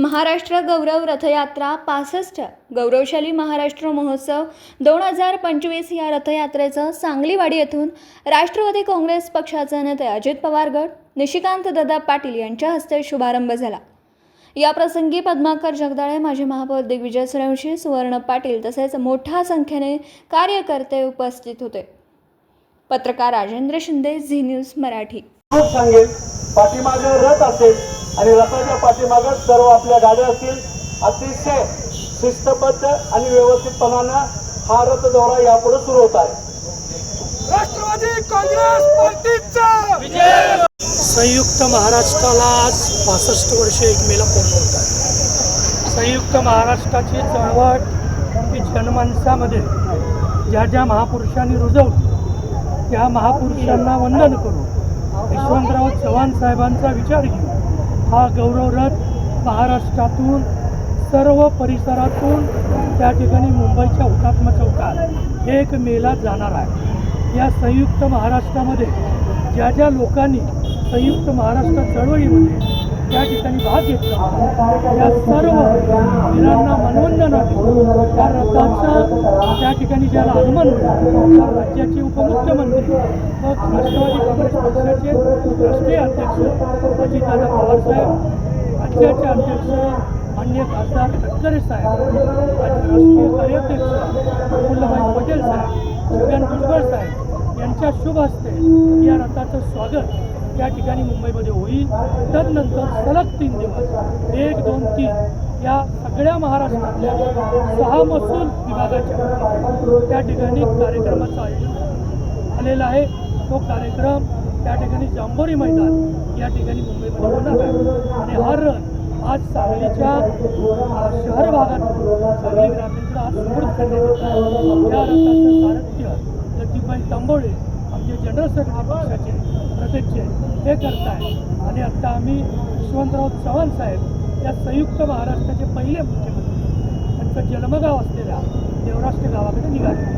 महाराष्ट्र गौरव रथयात्रा पासष्ट. गौरवशाली महाराष्ट्र महोत्सव दोन हजार पंचवीस या रथयात्रेचं सांगलीवाडी येथून राष्ट्रवादी काँग्रेस पक्षाचे नेते अजित पवार गट निशिकांत दादा पाटील यांच्या हस्ते शुभारंभ झाला. या प्रसंगी पद्माकर जगदाळे माजी महापौर दिग्विजय सूर्यवंशी सुवर्ण पाटील तसेच मोठ्या संख्येने कार्यकर्ते उपस्थित होते. पत्रकार राजेंद्र शिंदे झी न्यूज मराठी. पाठीमागे रथ असेल आणि रथाच्या पाठीमागे सर्व आपल्या गाड्या असतील. अतिशय शिस्तबद्ध आणि व्यवस्थितपणानं हा रथ दौरा यापुढे सुरू होत आहे. राष्ट्रवादी काँग्रेस पार्टीचा संयुक्त महाराष्ट्राला आज पासष्ट वर्ष एक मेला पूर्ण होत आहे संयुक्त महाराष्ट्राची चळवळ ही जनमानसामध्ये ज्या ज्या महापुरुषांनी रुजवली त्या महापुरुषांना वंदन करून यशवंतराव चव्हाण साहेबांचा विचार घेऊन हा गौरवरथ महाराष्ट्रातून सर्व परिसरातून त्या ठिकाणी मुंबईच्या हुतात्मा चौकात एक मेला जाणार आहे. या संयुक्त महाराष्ट्रामध्ये ज्या ज्या लोकांनी संयुक्त महाराष्ट्र चळवळीमध्ये त्या ठिकाणी भाग घेतला या सर्व वीरांना मनवंदना त्या रथाचं त्या ठिकाणी ज्याला आगमन होईल त्या राज्याचे उपमुख्यमंत्री व राष्ट्रवादी काँग्रेस पक्षाचे राष्ट्रीय अध्यक्ष अजितदादा पवारसाहेब राज्याचे अध्यक्ष मान्य खासदार तटकरे साहेब राष्ट्रीय कार्याध्यक्ष प्रफुल्लभाई पटेल साहेब छगन भुजबळ साहेब यांच्या शुभ हस्ते या रथाचं स्वागत या ठिकाणी मुंबईमध्ये होईल. तदनंतर सलग तीन दिवस एक दोन तीन या सगळ्या महाराष्ट्रातल्या सहा महसूल विभागाच्या त्या ठिकाणी कार्यक्रमाचं आयोजन झालेलं आहे. तो कार्यक्रम त्या ठिकाणी जांभोरी मैदान या ठिकाणी मुंबईमध्ये होणार आहे. आणि हा रथ आज सांगलीच्या शहर भागातून सांगली ग्रामीणकडे आज सुपूर्द करण्यात येत या रथाचं सारथ्य लतीफबाई तांबोळे आमचे जनरल सेक्रेटरी पक्षाचे प्रत्यक्ष हे करत आहे आणि आत्ता आम्ही यशवंतराव चव्हाण साहेब या संयुक्त महाराष्ट्राचे पहिले मुख्यमंत्री. त्यांचं जन्मगाव असलेल्या देवराष्ट्र गावाकडे निघाले.